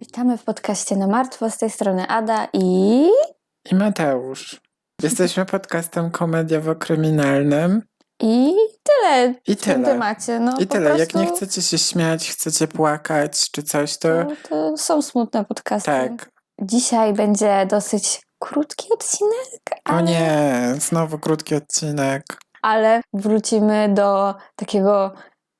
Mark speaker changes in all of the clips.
Speaker 1: Witamy w podcaście na martwo. Z tej strony Ada i.
Speaker 2: I Mateusz. Jesteśmy podcastem komediowo-kryminalnym.
Speaker 1: I tyle
Speaker 2: I
Speaker 1: w tym
Speaker 2: tyle.
Speaker 1: temacie. No,
Speaker 2: I tyle. Jak
Speaker 1: prostu
Speaker 2: nie chcecie się śmiać, chcecie płakać czy coś, to
Speaker 1: To, to są smutne podcasty.
Speaker 2: tak.
Speaker 1: Dzisiaj będzie dosyć krótki odcinek,
Speaker 2: O
Speaker 1: ale,
Speaker 2: nie, znowu krótki odcinek.
Speaker 1: Ale wrócimy do takiego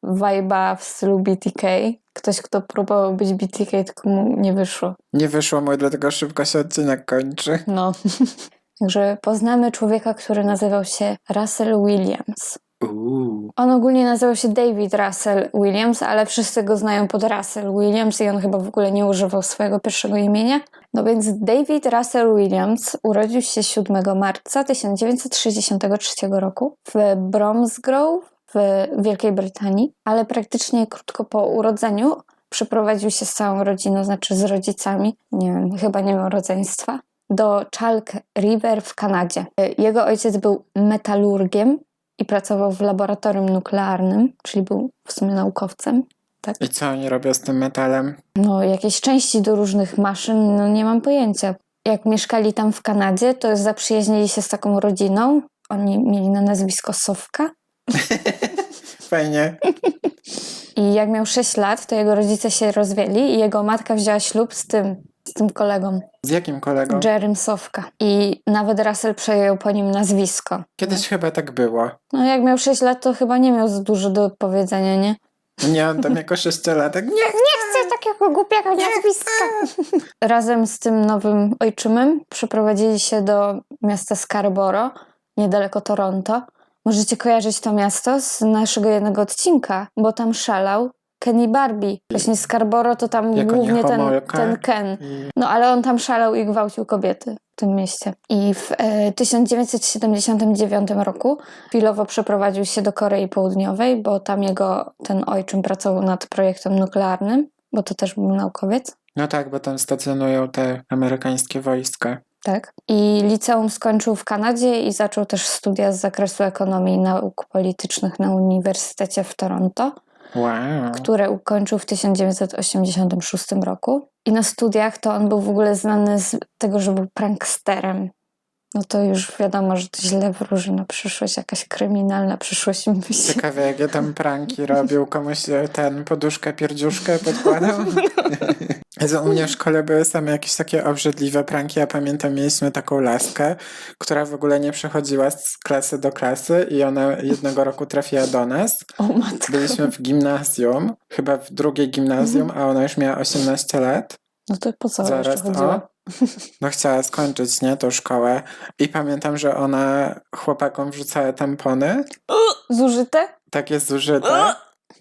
Speaker 1: vibe'a w stylu BTK. Ktoś, kto próbował być BTK, tylko mu nie wyszło.
Speaker 2: Nie wyszło mu, dlatego szybko się odcinek kończy.
Speaker 1: No. Także poznamy człowieka, który nazywał się Russell Williams.
Speaker 2: Uuu.
Speaker 1: On ogólnie nazywał się David Russell Williams, ale wszyscy go znają pod Russell Williams i on chyba w ogóle nie używał swojego pierwszego imienia. No więc David Russell Williams urodził się 7 marca 1963 roku w Bromsgrove w Wielkiej Brytanii, ale praktycznie krótko po urodzeniu przeprowadził się z całą rodziną, znaczy z rodzicami, nie wiem, chyba nie miał rodzeństwa, do Chalk River w Kanadzie. Jego ojciec był metalurgiem i pracował w laboratorium nuklearnym, czyli był w sumie naukowcem.
Speaker 2: I co oni robią z tym metalem?
Speaker 1: No, jakieś części do różnych maszyn, no nie mam pojęcia. Jak mieszkali tam w Kanadzie, to zaprzyjaźnili się z taką rodziną. Oni mieli na nazwisko Sowka.
Speaker 2: Fajnie.
Speaker 1: I jak miał 6 lat, to jego rodzice się rozwiedli i jego matka wzięła ślub z tym, z tym kolegą,
Speaker 2: Z jakim kolegą?
Speaker 1: Jerrym Sowka. I nawet Russell przejął po nim nazwisko.
Speaker 2: Kiedyś chyba tak było.
Speaker 1: No jak miał 6 lat, to chyba nie miał za dużo do powiedzenia, nie?
Speaker 2: Nie, on tam jako sześciolatek. Nie,
Speaker 1: chcę takiego głupiego nazwiska. Razem z tym nowym ojczymem przeprowadzili się do miasta Scarborough, niedaleko Toronto. Możecie kojarzyć to miasto z naszego jednego odcinka, bo tam szalał Kenny Barbie. Właśnie Scarborough to tam
Speaker 2: Jako
Speaker 1: głównie ten, ten Ken. No ale on tam szalał i gwałcił kobiety w tym mieście. I w e, 1979 roku chwilowo przeprowadził się do Korei Południowej, bo tam jego ten ojczym pracował nad projektem nuklearnym, bo to też był naukowiec.
Speaker 2: No tak, bo tam stacjonują te amerykańskie wojska.
Speaker 1: Tak. I liceum skończył w Kanadzie i zaczął też studia z zakresu ekonomii i nauk politycznych na Uniwersytecie w Toronto,
Speaker 2: Wow.
Speaker 1: które ukończył w 1986 roku. I na studiach to on był w ogóle znany z tego, że był pranksterem. No to już wiadomo, że to źle wróży na przyszłość, jakaś kryminalna przyszłość mi się.
Speaker 2: Ciekawe, jakie tam pranki robił. Komuś e, ten poduszkę, pierdziuszkę podkładał. Jezu, U mnie w szkole były same jakieś takie obrzydliwe pranki. Ja pamiętam, mieliśmy taką laskę, która w ogóle nie przechodziła z klasy do klasy i ona jednego roku trafiła do nas.
Speaker 1: O matko.
Speaker 2: Byliśmy w gimnazjum, chyba w drugiej gimnazjum, a ona już miała 18 lat.
Speaker 1: No to po co
Speaker 2: Zaraz, o. No chciała skończyć, nie, tą szkołę. I pamiętam, że ona chłopakom wrzucała tampony,
Speaker 1: Zużyte?
Speaker 2: takie zużyte,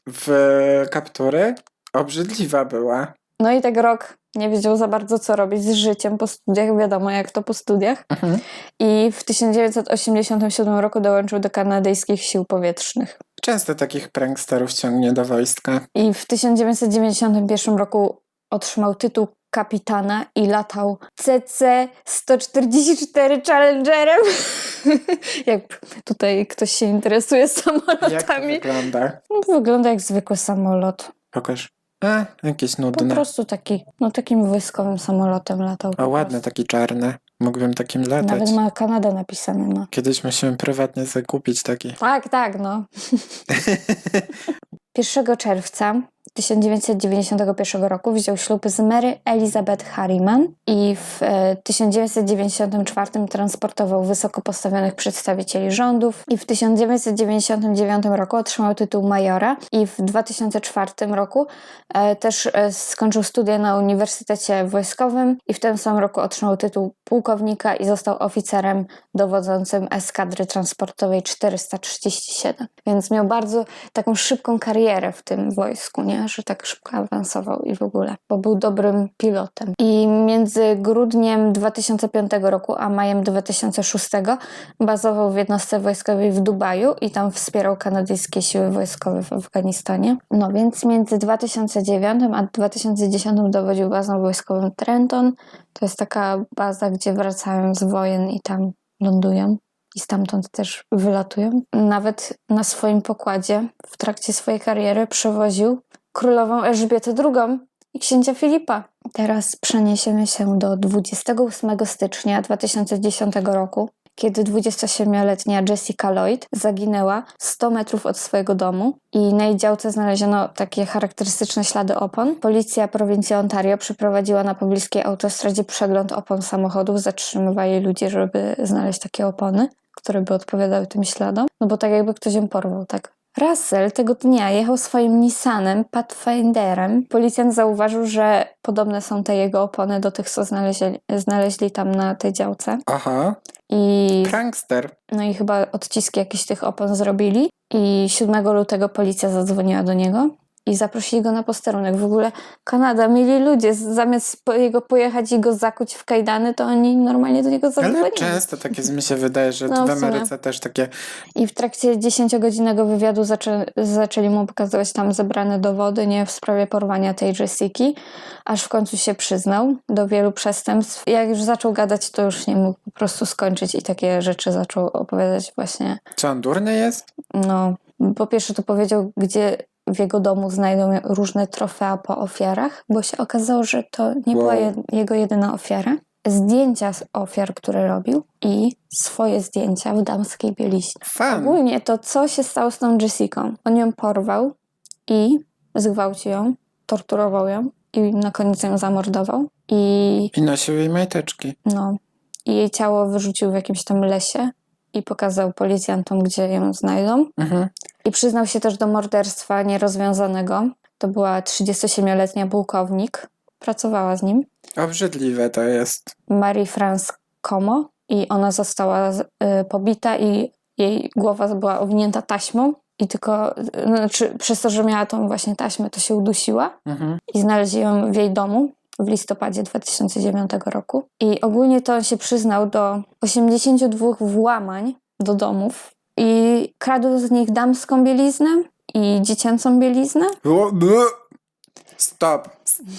Speaker 2: w kaptury. Obrzydliwa była.
Speaker 1: No i tak rok nie wiedział za bardzo, co robić z życiem po studiach. Wiadomo, jak to po studiach.
Speaker 2: Mhm.
Speaker 1: I w 1987 roku dołączył do kanadyjskich sił powietrznych.
Speaker 2: Często takich pranksterów ciągnie do wojska.
Speaker 1: I w 1991 roku otrzymał tytuł kapitana i latał CC-144 Challengerem. jak tutaj ktoś się interesuje
Speaker 2: Jak to
Speaker 1: samolotami.
Speaker 2: wygląda?
Speaker 1: No, wygląda jak zwykły samolot.
Speaker 2: Pokaż. A, jakieś
Speaker 1: Po
Speaker 2: nudne.
Speaker 1: prostu taki, no takim wojskowym samolotem latał.
Speaker 2: O,
Speaker 1: po
Speaker 2: ładny,
Speaker 1: prostu.
Speaker 2: taki czarny. Mógłbym takim latać.
Speaker 1: Nawet ma Kanada napisane, no.
Speaker 2: Kiedyś musimy prywatnie zakupić taki.
Speaker 1: Tak, tak, no. 1 czerwca 1991 roku wziął ślub z Mary Elizabeth Harriman i w e, 1994 transportował wysoko postawionych przedstawicieli rządów i w 1999 roku otrzymał tytuł majora i w 2004 roku e, też e, skończył studia na Uniwersytecie Wojskowym i w tym samym roku otrzymał tytuł pułkownika i został oficerem dowodzącym eskadry transportowej 437. Więc miał bardzo taką szybką karierę w tym wojsku, nie? Że tak szybko awansował i w ogóle, bo był dobrym pilotem. I między grudniem 2005 roku a majem 2006 bazował w jednostce wojskowej w Dubaju i tam wspierał kanadyjskie siły wojskowe w Afganistanie. No więc między 2009 a 2010 dowodził bazą wojskową Trenton. To jest taka baza, gdzie wracają z wojen i tam lądują. i stamtąd też wylatują. Nawet na swoim pokładzie w trakcie swojej kariery przewoził królową Elżbietę II i księcia Filipa. Teraz przeniesiemy się do 28 stycznia 2010 roku, kiedy 27-letnia Jessica Lloyd zaginęła 100 metrów od swojego domu i na jej działce znaleziono takie charakterystyczne ślady opon. Policja prowincji Ontario przeprowadziła na pobliskiej autostradzie przegląd opon samochodów, zatrzymywali ludzi, żeby znaleźć takie opony, które by odpowiadały tym śladom, no bo tak jakby ktoś ją porwał, tak Russell tego dnia jechał swoim Nissanem Pathfinderem. Policjant zauważył, że podobne są te jego opony do tych, co znaleźli, znaleźli tam na tej działce.
Speaker 2: Aha,
Speaker 1: I,
Speaker 2: prankster.
Speaker 1: no i chyba odciski jakieś tych opon zrobili. I 7 lutego policja zadzwoniła do niego i zaprosili go na posterunek. W ogóle Kanada, mieli ludzie, zamiast po jego pojechać i go zakuć w kajdany, to oni normalnie do niego
Speaker 2: Ale
Speaker 1: zadzwonili.
Speaker 2: często takie mi się wydaje, że
Speaker 1: No,
Speaker 2: w
Speaker 1: w.
Speaker 2: Ameryce też takie
Speaker 1: I w trakcie 10-godzinnego wywiadu zaczę, zaczęli mu pokazywać tam zebrane dowody nie w sprawie porwania tej Jessiki, aż w końcu się przyznał do wielu przestępstw. Jak już zaczął gadać, to już nie mógł po prostu skończyć i takie rzeczy zaczął opowiadać właśnie.
Speaker 2: Czy on durny jest?
Speaker 1: No, po pierwsze to powiedział, gdzie w jego domu znajdą różne trofea po ofiarach, bo się okazało, że to nie była je, jego jedyna ofiara. Zdjęcia z ofiar, które robił i swoje zdjęcia w damskiej bieliźnie.
Speaker 2: Fan.
Speaker 1: Ogólnie to, co się stało z tą Jessiką. On ją porwał i zgwałcił ją, torturował ją i na koniec ją zamordował. I,
Speaker 2: I nosił jej majteczki.
Speaker 1: no, i jej ciało wyrzucił w jakimś tam lesie i pokazał policjantom, gdzie ją znajdą.
Speaker 2: Mhm.
Speaker 1: I przyznał się też do morderstwa nierozwiązanego. To była 37-letnia pułkownik. Pracowała z nim.
Speaker 2: Obrzydliwe to jest.
Speaker 1: Marie-France Como i ona została y, pobita i jej głowa była owinięta taśmą i tylko, znaczy przez to, że miała tą właśnie taśmę, to się udusiła
Speaker 2: Mhm.
Speaker 1: i znaleźli ją w jej domu w listopadzie 2009 roku. I ogólnie to on się przyznał do 82 włamań do domów i kradł z nich damską bieliznę i dziecięcą bieliznę.
Speaker 2: Stop.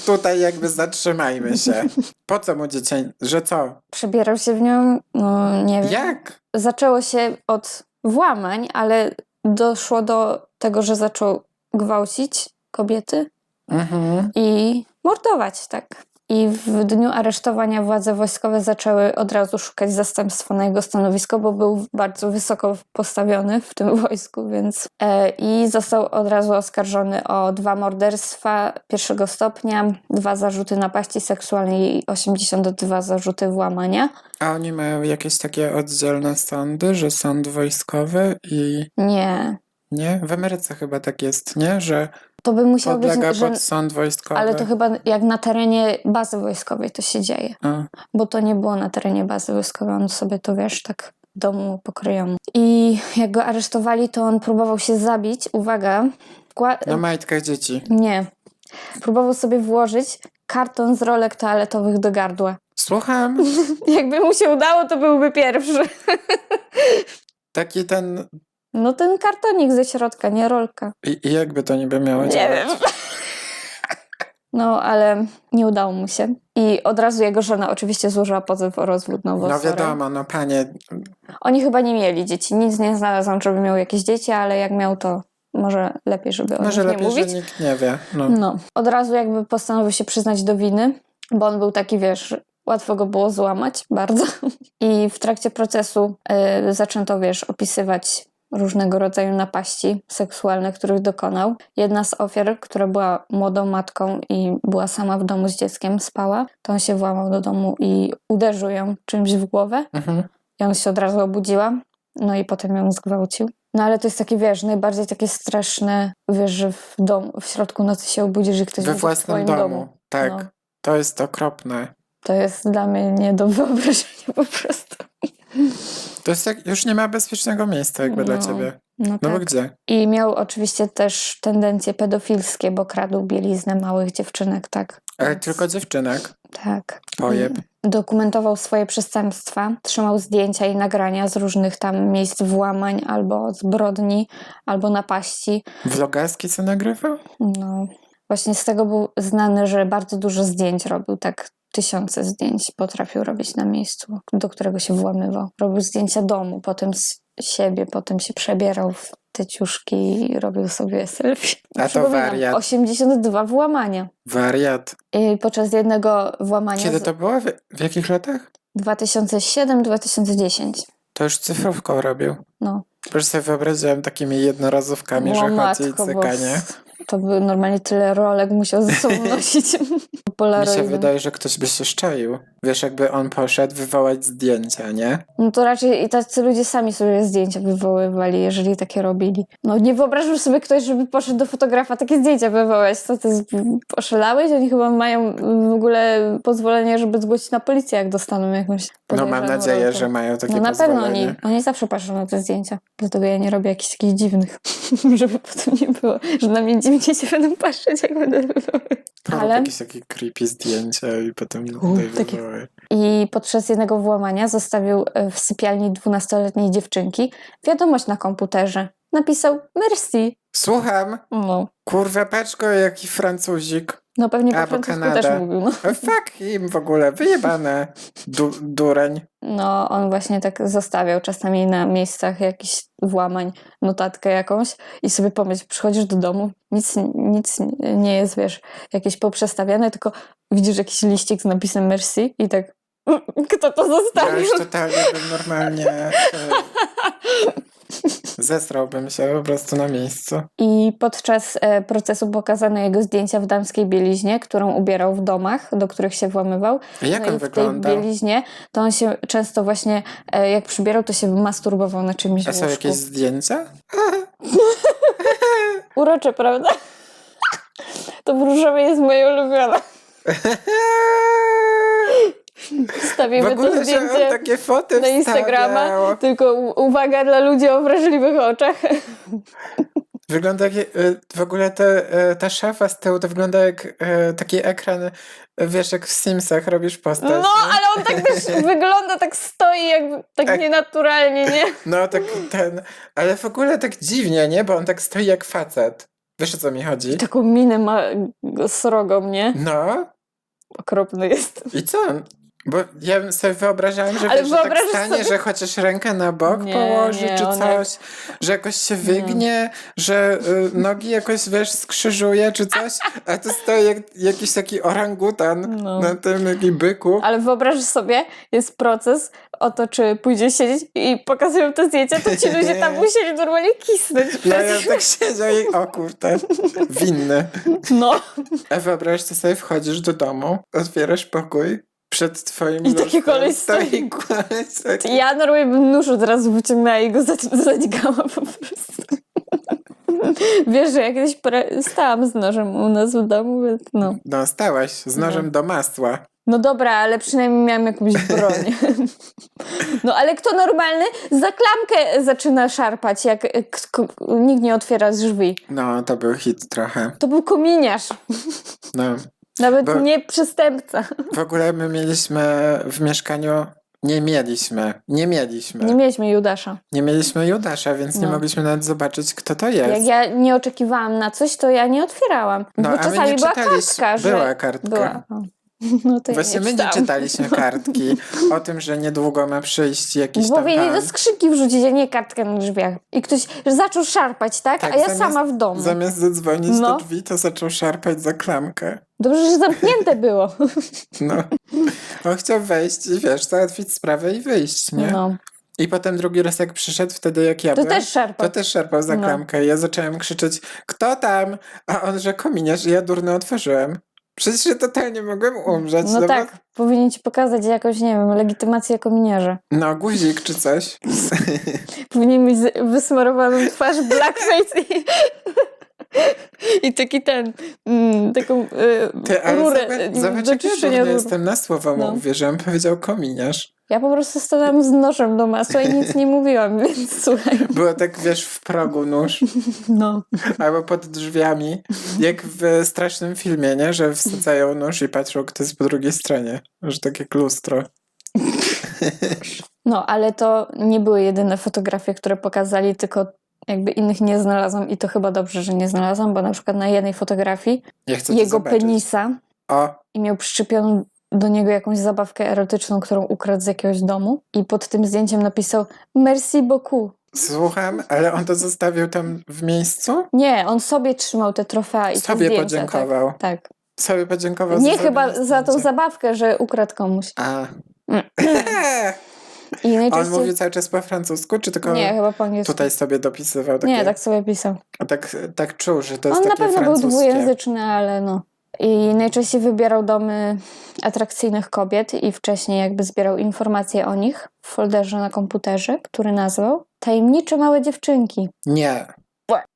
Speaker 2: Tutaj jakby zatrzymajmy się. Po co mu dziecię? Że co?
Speaker 1: Przebierał się w nią, no nie wiem.
Speaker 2: Jak?
Speaker 1: zaczęło się od włamań, ale doszło do tego, że zaczął gwałcić kobiety
Speaker 2: Mhm.
Speaker 1: i mordować, tak. I w dniu aresztowania władze wojskowe zaczęły od razu szukać zastępstwa na jego stanowisko, bo był bardzo wysoko postawiony w tym wojsku, więc e, i został od razu oskarżony o dwa morderstwa pierwszego stopnia, dwa zarzuty napaści seksualnej i 82 zarzuty włamania.
Speaker 2: A oni mają jakieś takie oddzielne sądy, że sąd wojskowy i
Speaker 1: Nie,
Speaker 2: nie? W Ameryce chyba tak jest, nie? Że
Speaker 1: to by musiało
Speaker 2: podlega
Speaker 1: być, że
Speaker 2: pod sąd wojskowy.
Speaker 1: Ale to chyba jak na terenie bazy wojskowej to się dzieje,
Speaker 2: A,
Speaker 1: bo to nie było na terenie bazy wojskowej, on sobie to wiesz, tak w domu pokryjomu. I jak go aresztowali, to on próbował się zabić, uwaga, wkła-
Speaker 2: na majtkach dzieci.
Speaker 1: nie, próbował sobie włożyć karton z rolek toaletowych do gardła.
Speaker 2: Słucham.
Speaker 1: Jakby mu się udało, to byłby pierwszy.
Speaker 2: Taki ten...
Speaker 1: No ten kartonik ze środka, nie rolka.
Speaker 2: I, i jakby to niby miało
Speaker 1: Nie
Speaker 2: działać?
Speaker 1: wiem. No, ale nie udało mu się. I od razu jego żona oczywiście złożyła pozew o rozwód
Speaker 2: No
Speaker 1: nowosorem.
Speaker 2: wiadomo, no panie,
Speaker 1: Oni chyba nie mieli dzieci. Nic nie znalazłam, żeby miał jakieś dzieci, ale jak miał, to może lepiej, żeby o
Speaker 2: może
Speaker 1: nich nie
Speaker 2: lepiej,
Speaker 1: mówić.
Speaker 2: że nikt nie wie. No.
Speaker 1: No. Od razu jakby postanowił się przyznać do winy, bo on był taki, wiesz, łatwo go było złamać, bardzo. I w trakcie procesu y, zaczęto, wiesz, opisywać różnego rodzaju napaści seksualne, których dokonał. Jedna z ofiar, która była młodą matką i była sama w domu z dzieckiem, spała, to on się włamał do domu i uderzył ją czymś w głowę.
Speaker 2: Mhm.
Speaker 1: I on się od razu obudziła, no i potem ją zgwałcił. No ale to jest takie, wiesz, najbardziej takie straszne, wiesz, że w, dom, w środku nocy się obudzisz i ktoś
Speaker 2: We
Speaker 1: w
Speaker 2: własnym
Speaker 1: twoim
Speaker 2: domu.
Speaker 1: domu.
Speaker 2: Tak.
Speaker 1: No.
Speaker 2: To jest okropne.
Speaker 1: To jest dla mnie nie do wyobrażenia po prostu.
Speaker 2: To jest jak, już nie ma bezpiecznego miejsca jakby dla
Speaker 1: No.
Speaker 2: ciebie.
Speaker 1: No
Speaker 2: No
Speaker 1: tak.
Speaker 2: bo gdzie?
Speaker 1: I miał oczywiście też tendencje pedofilskie, bo kradł bieliznę małych dziewczynek, tak.
Speaker 2: Ale
Speaker 1: Więc-
Speaker 2: tylko dziewczynek.
Speaker 1: Tak.
Speaker 2: Pojeb.
Speaker 1: Dokumentował swoje przestępstwa, trzymał zdjęcia i nagrania z różnych tam miejsc włamań, albo zbrodni, albo napaści.
Speaker 2: Vlogaski co nagrywał?
Speaker 1: No, właśnie z tego był znany, że bardzo dużo zdjęć robił, tak tysiące zdjęć potrafił robić na miejscu, do którego się włamywał. Robił zdjęcia domu, potem z siebie, potem się przebierał w te ciuszki i robił sobie selfie.
Speaker 2: A to wariat.
Speaker 1: 82 włamania.
Speaker 2: Wariat.
Speaker 1: I podczas jednego włamania
Speaker 2: Kiedy to było? W, w jakich latach?
Speaker 1: 2007-2010.
Speaker 2: To już cyfrówką robił.
Speaker 1: No.
Speaker 2: Już sobie wyobraziłem takimi jednorazówkami,
Speaker 1: O
Speaker 2: że chodzi i cykanie.
Speaker 1: bos- To by normalnie tyle rolek musiał ze sobą nosić.
Speaker 2: Mi się wydaje, że ktoś by się szczaił. Wiesz, jakby on poszedł wywołać zdjęcia, nie?
Speaker 1: No to raczej i tacy ludzie sami sobie zdjęcia wywoływali, jeżeli takie robili. No nie wyobrażasz sobie ktoś, żeby poszedł do fotografa takie zdjęcia wywołać. Co ty z- oszalałeś? Oni chyba mają w ogóle pozwolenie, żeby zgłosić na policję, jak dostaną jakąś
Speaker 2: No mam nadzieję,
Speaker 1: rolkę.
Speaker 2: że mają takie
Speaker 1: No na pewno
Speaker 2: pozwolenie.
Speaker 1: oni, oni zawsze patrzą na te zdjęcia. Dlatego ja nie robię jakichś takich dziwnych, żeby potem nie było, że na mnie dziwnie się będą patrzeć, jak będę Ale-
Speaker 2: jakieś takie creepy zdjęcia i potem tutaj
Speaker 1: takie-. I podczas jednego włamania zostawił e, w sypialni 12-letniej dziewczynki wiadomość na komputerze. Napisał merci.
Speaker 2: Słucham!
Speaker 1: No,
Speaker 2: Kurwa, go, jaki Francuzik.
Speaker 1: No pewnie po francusku też mówił. No.
Speaker 2: E, Fuck im w ogóle, wyjebane. Du dureń.
Speaker 1: no, on właśnie tak zostawiał czasami na miejscach jakichś włamań notatkę jakąś i sobie pomyśl, przychodzisz do domu, nic, nic nie jest, wiesz, jakieś poprzestawiane, tylko widzisz jakiś liścik z napisem merci i tak "Mm, kto to
Speaker 2: Ja
Speaker 1: zostawił?
Speaker 2: już totalnie bym normalnie... Zesrałbym się po prostu na miejscu.
Speaker 1: I podczas e, procesu pokazano jego zdjęcia w damskiej bieliźnie, którą ubierał w domach, do których się włamywał.
Speaker 2: A jak
Speaker 1: no
Speaker 2: on
Speaker 1: i w tej
Speaker 2: wyglądał?
Speaker 1: bieliźnie to on się często właśnie, e, jak przybierał, to się masturbował na czymś
Speaker 2: A są
Speaker 1: łóżku.
Speaker 2: jakieś zdjęcia?
Speaker 1: Urocze, prawda? To w różowej jest moje ulubione. Wstawimy to zdjęcie
Speaker 2: takie foty
Speaker 1: na Instagrama,
Speaker 2: wstawiał.
Speaker 1: tylko uwaga dla ludzi o wrażliwych oczach.
Speaker 2: Wygląda jak, e, w ogóle te, e, ta szafa z tyłu to wygląda jak e, taki ekran, wiesz, jak w Simsach robisz postać.
Speaker 1: No,
Speaker 2: nie?
Speaker 1: ale on tak też wygląda, tak stoi, jakby tak
Speaker 2: Jak-
Speaker 1: nienaturalnie, nie?
Speaker 2: No tak ten, ale w ogóle tak dziwnie, nie? Bo on tak stoi jak facet. Wiesz o co mi chodzi?
Speaker 1: Taką minę ma srogą, nie?
Speaker 2: No
Speaker 1: Okropny jest.
Speaker 2: i co? Bo ja bym sobie wyobrażałem, że,
Speaker 1: Ale
Speaker 2: wiesz, że tak stanie,
Speaker 1: sobie-
Speaker 2: że chociaż rękę na bok
Speaker 1: Nie,
Speaker 2: położy
Speaker 1: nie,
Speaker 2: czy coś, że jakoś się wygnie, że y, nogi jakoś, wiesz, skrzyżuje czy coś, a tu stoi jak, jakiś taki orangutan
Speaker 1: No.
Speaker 2: na tym taki byku.
Speaker 1: Ale wyobraź sobie, jest proces o to, czy pójdzie siedzieć i pokazują te zdjęcia, to ci ludzie tam musieli normalnie kisnąć.
Speaker 2: No ja tak siedział i o kurde, winny.
Speaker 1: No.
Speaker 2: A wyobraź sobie, wchodzisz do domu, otwierasz pokój, przed twoim
Speaker 1: I taki koleś
Speaker 2: stoi
Speaker 1: Ja normalnie bym nóż od razu wyciągnęła i go za- zadźgała po prostu. Wiesz, że ja kiedyś stałam z nożem u nas w domu, więc no.
Speaker 2: No stałaś z nożem do masła.
Speaker 1: No dobra, ale przynajmniej miałam jakąś broń. No ale kto normalny za klamkę zaczyna szarpać, jak nikt nie otwiera drzwi.
Speaker 2: No to był hit trochę.
Speaker 1: To był kominiarz,
Speaker 2: No.
Speaker 1: Nawet
Speaker 2: Bo-
Speaker 1: nie przestępca.
Speaker 2: W ogóle my mieliśmy w mieszkaniu. Nie mieliśmy, nie mieliśmy.
Speaker 1: Nie mieliśmy Judasza.
Speaker 2: Nie mieliśmy Judasza, więc nie
Speaker 1: No.
Speaker 2: mogliśmy nawet zobaczyć, kto to jest.
Speaker 1: Jak ja nie oczekiwałam na coś, to ja nie otwierałam.
Speaker 2: No,
Speaker 1: Bo
Speaker 2: a
Speaker 1: czasami
Speaker 2: nie
Speaker 1: była kartka, że...
Speaker 2: Była kartka.
Speaker 1: Była. No to ja
Speaker 2: Właśnie my nie czytaliśmy kartki o tym, że niedługo ma przyjść jakiś tam
Speaker 1: Powinni
Speaker 2: pan.
Speaker 1: do skrzynki wrzucić, a nie kartkę na drzwiach. I ktoś zaczął szarpać, tak?
Speaker 2: Tak,
Speaker 1: a ja
Speaker 2: zamiast-
Speaker 1: sama w domu.
Speaker 2: Zamiast zadzwonić
Speaker 1: No.
Speaker 2: do drzwi, to zaczął szarpać za klamkę.
Speaker 1: Dobrze, że zamknięte było.
Speaker 2: No. On chciał wejść i wiesz, załatwić sprawę i wyjść, nie?
Speaker 1: No.
Speaker 2: I potem drugi raz jak przyszedł, wtedy jak ja
Speaker 1: To
Speaker 2: byłem,
Speaker 1: też szarpał.
Speaker 2: to też szarpał za
Speaker 1: No.
Speaker 2: klamkę i ja zacząłem krzyczeć, kto tam? A on, że kominiarz i ja durno otworzyłem. Przecież ja totalnie mogłem umrzeć.
Speaker 1: No
Speaker 2: bo-
Speaker 1: tak, powinien ci pokazać jakąś, nie wiem, legitymację jako miniarza.
Speaker 2: No, guzik czy coś.
Speaker 1: Powinien mieć wysmarowaną twarz blackface i, i taki ten, mm, taką y,
Speaker 2: Ty, ale
Speaker 1: rurę
Speaker 2: zobacz, zobacz
Speaker 1: do
Speaker 2: jak jestem na słowo mu
Speaker 1: No.
Speaker 2: uwierzyłem. Powiedział kominiarz.
Speaker 1: Ja po prostu stałam z nożem do masła i nic nie mówiłam, więc słuchaj.
Speaker 2: Było tak, wiesz, w progu nóż.
Speaker 1: No.
Speaker 2: Albo pod drzwiami. Jak w strasznym filmie, nie? Że wsadzają nóż i patrzą, kto jest po drugiej stronie. Że tak jak lustro.
Speaker 1: No, ale to nie były jedyne fotografie, które pokazali, tylko jakby innych nie znalazłam i to chyba dobrze, że nie znalazłam, bo na przykład na jednej fotografii
Speaker 2: Ja
Speaker 1: jego
Speaker 2: zobaczyć.
Speaker 1: penisa
Speaker 2: O,
Speaker 1: i miał przyczepioną do niego jakąś zabawkę erotyczną, którą ukradł z jakiegoś domu i pod tym zdjęciem napisał merci beaucoup.
Speaker 2: Słucham, ale on to zostawił tam w miejscu?
Speaker 1: Nie, on sobie trzymał te trofea i
Speaker 2: Sobie
Speaker 1: zdjęcia.
Speaker 2: podziękował.
Speaker 1: Tak. tak.
Speaker 2: Sobie podziękował
Speaker 1: Nie
Speaker 2: za
Speaker 1: chyba
Speaker 2: zrobione
Speaker 1: za tą
Speaker 2: zdjęcie.
Speaker 1: zabawkę, że ukradł komuś.
Speaker 2: A.
Speaker 1: I
Speaker 2: on
Speaker 1: najczęściej...
Speaker 2: mówił cały czas po francusku, czy tylko
Speaker 1: Nie, chyba po angielsku.
Speaker 2: tutaj sobie dopisywał? Takie,
Speaker 1: Nie, tak sobie pisał.
Speaker 2: tak, tak czuł, że to jest
Speaker 1: On na
Speaker 2: takie
Speaker 1: pewno był
Speaker 2: francuskie.
Speaker 1: dwujęzyczny, ale no. I najczęściej wybierał domy atrakcyjnych kobiet i wcześniej jakby zbierał informacje o nich w folderze na komputerze, który nazwał Tajemnicze małe dziewczynki.
Speaker 2: Nie.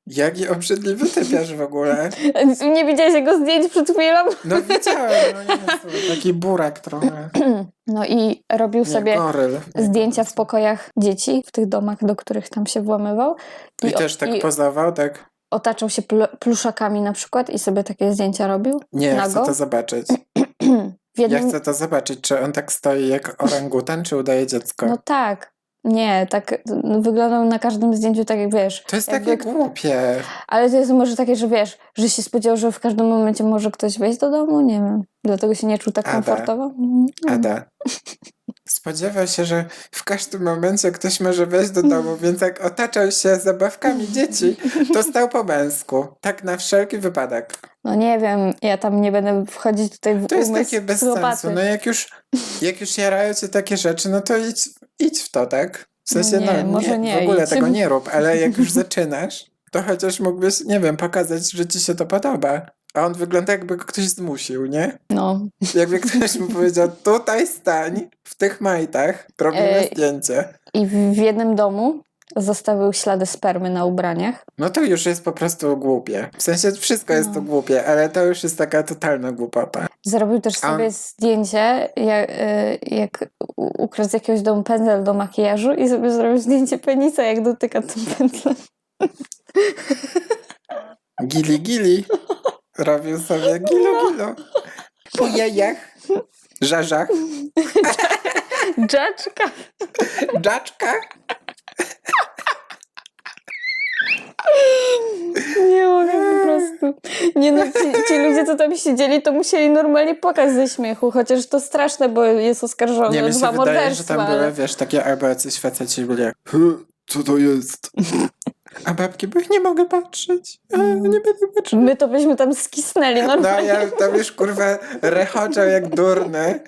Speaker 2: Jaki obrzydliwy typiarz w ogóle.
Speaker 1: Nie widziałeś jego zdjęć przed chwilą?
Speaker 2: No widziałem, no nie, taki burak trochę.
Speaker 1: No i robił
Speaker 2: Nie,
Speaker 1: sobie
Speaker 2: goryl.
Speaker 1: zdjęcia w pokojach dzieci, w tych domach, do których tam się włamywał.
Speaker 2: I,
Speaker 1: o-
Speaker 2: też tak
Speaker 1: i
Speaker 2: pozował, tak?
Speaker 1: Otaczał się pl- pluszakami na przykład i sobie takie zdjęcia robił.
Speaker 2: Nie, ja chcę
Speaker 1: Nago?
Speaker 2: to zobaczyć.
Speaker 1: Jednym...
Speaker 2: Ja chcę to zobaczyć, czy on tak stoi jak orangutan, czy udaje dziecko.
Speaker 1: No tak. Nie, tak no, wyglądał na każdym zdjęciu tak jak wiesz.
Speaker 2: to jest
Speaker 1: jakby-
Speaker 2: takie głupie.
Speaker 1: Ale to jest może takie, że wiesz, że się spodziewał, że w każdym momencie może ktoś wejść do domu, nie wiem. Dlatego się nie czuł tak
Speaker 2: Ada.
Speaker 1: komfortowo. Mm.
Speaker 2: Ada. Spodziewał się, że w każdym momencie ktoś może wejść do domu, więc jak otaczał się zabawkami dzieci, to stał po męsku. Tak na wszelki wypadek.
Speaker 1: No nie wiem, ja tam nie będę wchodzić tutaj w
Speaker 2: To jest takie bez sensu. No jak już, jak już jarają cię takie rzeczy, no to idź, idź w to, tak? W
Speaker 1: No
Speaker 2: sensie, no,
Speaker 1: nie, może nie,
Speaker 2: w ogóle
Speaker 1: idź.
Speaker 2: tego nie rób, ale jak już zaczynasz, to chociaż mógłbyś, nie wiem, pokazać, że ci się to podoba. A on wygląda jakby go ktoś zmusił, nie?
Speaker 1: No,
Speaker 2: Jakby ktoś mu powiedział, tutaj stań, w tych majtach, robimy
Speaker 1: Ej.
Speaker 2: zdjęcie.
Speaker 1: i w, jednym domu zostawił ślady spermy na ubraniach.
Speaker 2: No to już jest po prostu głupie. W sensie wszystko jest
Speaker 1: No.
Speaker 2: tu głupie, ale to już jest taka totalna głupota.
Speaker 1: Zrobił też
Speaker 2: A on-
Speaker 1: sobie zdjęcie, jak, y, jak u- ukradł z jakiegoś domu pędzel do makijażu i sobie zrobił zdjęcie penisa, jak dotyka tym pędzlem.
Speaker 2: Gili gili. Robił sobie gilu gilu. Po jajach. Żarzach.
Speaker 1: Dżaczka!
Speaker 2: Dżaczka.
Speaker 1: Nie mogę po prostu. Nie no, ci, ci ludzie, co tam siedzieli, to musieli normalnie płakać ze śmiechu, chociaż to straszne, bo jest oskarżony
Speaker 2: Nie,
Speaker 1: o
Speaker 2: mi się
Speaker 1: dwa
Speaker 2: wydaje, że
Speaker 1: morderstwa.
Speaker 2: tam były,
Speaker 1: ale...
Speaker 2: wiesz, takie albo jacyś faceci byli jak "Hy, co to jest? A babki, bo ich nie mogę patrzeć. A, nie będę patrzeć.
Speaker 1: My to byśmy tam skisnęli
Speaker 2: No
Speaker 1: normalnie.
Speaker 2: ja tam już kurwa rechoczał jak durny.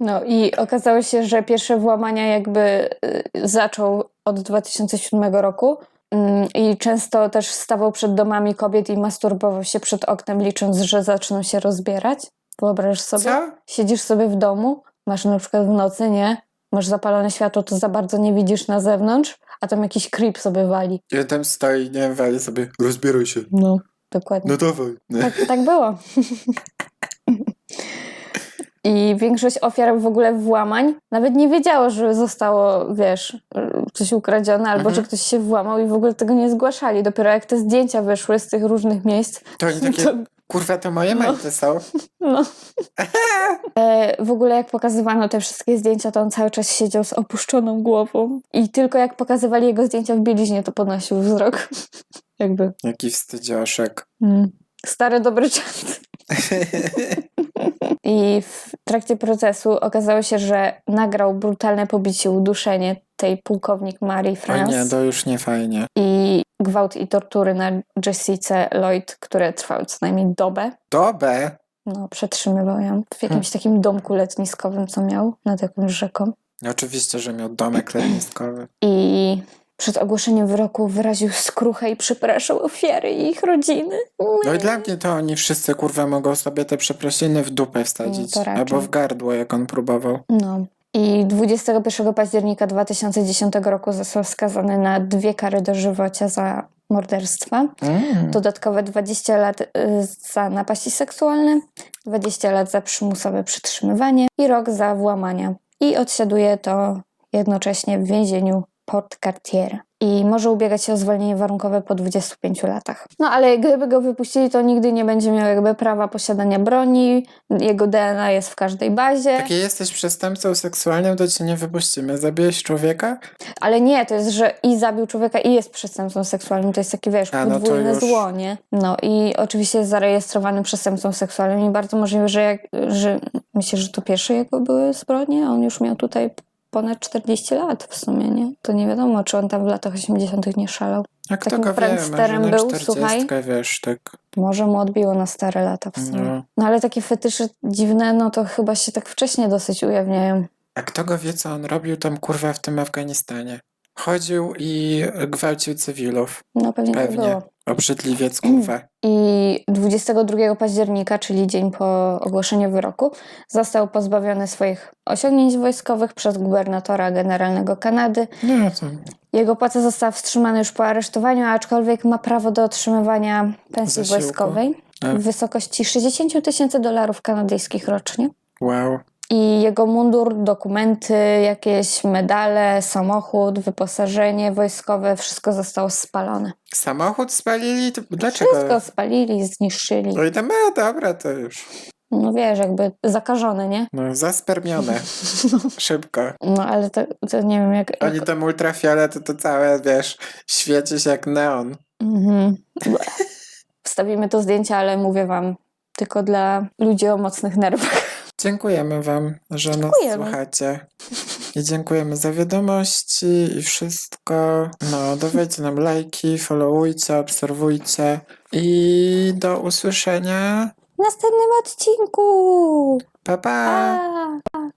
Speaker 1: No i okazało się, że pierwsze włamania jakby y, zaczął od 2007 roku Mm, i często też stawał przed domami kobiet i masturbował się przed oknem, licząc, że zaczną się rozbierać. Wyobraź sobie,
Speaker 2: Co?
Speaker 1: siedzisz sobie w domu, masz na przykład w nocy, nie? Masz zapalone światło, to za bardzo nie widzisz na zewnątrz, a tam jakiś creep sobie wali.
Speaker 2: On tam stoi, nie wiem, wali sobie, rozbieraj się.
Speaker 1: No, dokładnie.
Speaker 2: No dawaj.
Speaker 1: Tak, tak było. I większość ofiar w ogóle włamań nawet nie wiedziało, że zostało, wiesz, coś ukradzione, albo
Speaker 2: Mhm.
Speaker 1: że ktoś się włamał i w ogóle tego nie zgłaszali. Dopiero jak te zdjęcia wyszły z tych różnych miejsc,
Speaker 2: oni takie,
Speaker 1: to,
Speaker 2: kurwa, to moje
Speaker 1: No.
Speaker 2: majty są.
Speaker 1: no. E, w ogóle jak pokazywano te wszystkie zdjęcia, to on cały czas siedział z opuszczoną głową. I tylko jak pokazywali jego zdjęcia w bieliźnie, to podnosił wzrok. Jakby.
Speaker 2: Jaki wstydzioszek.
Speaker 1: Mm. Stare dobre czasy. I w trakcie procesu okazało się, że nagrał brutalne pobicie, uduszenie tej pułkownik Marie
Speaker 2: O
Speaker 1: France
Speaker 2: nie, to już nie fajnie.
Speaker 1: i gwałt i tortury na Jessice Lloyd, które trwały co najmniej dobę.
Speaker 2: Dobę.
Speaker 1: No, przetrzymywał ją w jakimś takim domku letniskowym, co miał nad jakąś rzeką.
Speaker 2: Oczywiście, że miał domek letniskowy.
Speaker 1: I przed ogłoszeniem wyroku wyraził skruchę i przepraszał ofiary i ich rodziny.
Speaker 2: No i dla mnie to oni wszyscy, kurwa, mogą sobie te przeprosiny w dupę wsadzić.
Speaker 1: No to raczej.
Speaker 2: albo w gardło, jak on próbował.
Speaker 1: No. I 21 października 2010 roku został skazany na dwie kary dożywocia za morderstwa.
Speaker 2: Mm.
Speaker 1: Dodatkowe 20 lat y, za napaści seksualne, 20 lat za przymusowe przytrzymywanie i rok za włamania. I odsiaduje to jednocześnie w więzieniu Port Cartier. I może ubiegać się o zwolnienie warunkowe po 25 latach. No ale gdyby go wypuścili, to nigdy nie będzie miał jakby prawa posiadania broni, jego DNA jest w każdej bazie,
Speaker 2: Takie jesteś przestępcą seksualnym, to cię nie wypuścimy. Zabiłeś człowieka?
Speaker 1: ale nie, to jest, że i zabił człowieka i jest przestępcą seksualnym, to jest taki, wiesz,
Speaker 2: A, no
Speaker 1: podwójne zło, nie? No i oczywiście jest zarejestrowany przestępcą seksualnym i bardzo możliwe, że, jak, że myślę, że to pierwsze jego były zbrodnie, a on już miał tutaj ponad 40 lat w sumie, nie? To nie wiadomo, czy on tam w latach 80 nie szalał.
Speaker 2: A kto
Speaker 1: Takim
Speaker 2: wie,
Speaker 1: pranksterem był,
Speaker 2: 40,
Speaker 1: słuchaj.
Speaker 2: wiesz, tak.
Speaker 1: Może mu odbiło na stare lata w sumie.
Speaker 2: No.
Speaker 1: No ale takie fetysze dziwne, no to chyba się tak wcześnie dosyć ujawniają.
Speaker 2: A kto go wie, co on robił tam, kurwa, w tym Afganistanie? Chodził i gwałcił cywilów.
Speaker 1: No pewnie, tak
Speaker 2: Pewnie.
Speaker 1: było.
Speaker 2: Obrzydliwiec, kurwa.
Speaker 1: I 22 października, czyli dzień po ogłoszeniu wyroku, został pozbawiony swoich osiągnięć wojskowych przez gubernatora generalnego Kanady.
Speaker 2: No to
Speaker 1: Jego płaca została wstrzymana już po aresztowaniu, aczkolwiek ma prawo do otrzymywania pensji
Speaker 2: Zasiłku.
Speaker 1: wojskowej w wysokości 60 tysięcy dolarów kanadyjskich rocznie.
Speaker 2: wow.
Speaker 1: I jego mundur, dokumenty, jakieś medale, samochód, wyposażenie wojskowe, wszystko zostało spalone.
Speaker 2: Samochód spalili? To Dlaczego?
Speaker 1: Wszystko spalili, zniszczyli.
Speaker 2: No i tam, a dobra, to już.
Speaker 1: No wiesz, jakby zakażone, nie?
Speaker 2: No, zaspermione. Szybko.
Speaker 1: No ale to, to nie wiem jak...
Speaker 2: Oni tam ultrafiolet, to, to całe, wiesz, świeci się jak neon.
Speaker 1: Mhm. Wstawimy to zdjęcie, ale mówię wam, tylko dla ludzi o mocnych nerwach.
Speaker 2: Dziękujemy wam, że nas
Speaker 1: Dziękujemy.
Speaker 2: słuchacie. I dziękujemy za wiadomości i wszystko. No, dawajcie nam lajki, followujcie, obserwujcie. I do usłyszenia.
Speaker 1: W następnym odcinku!
Speaker 2: Pa, pa!
Speaker 1: Pa!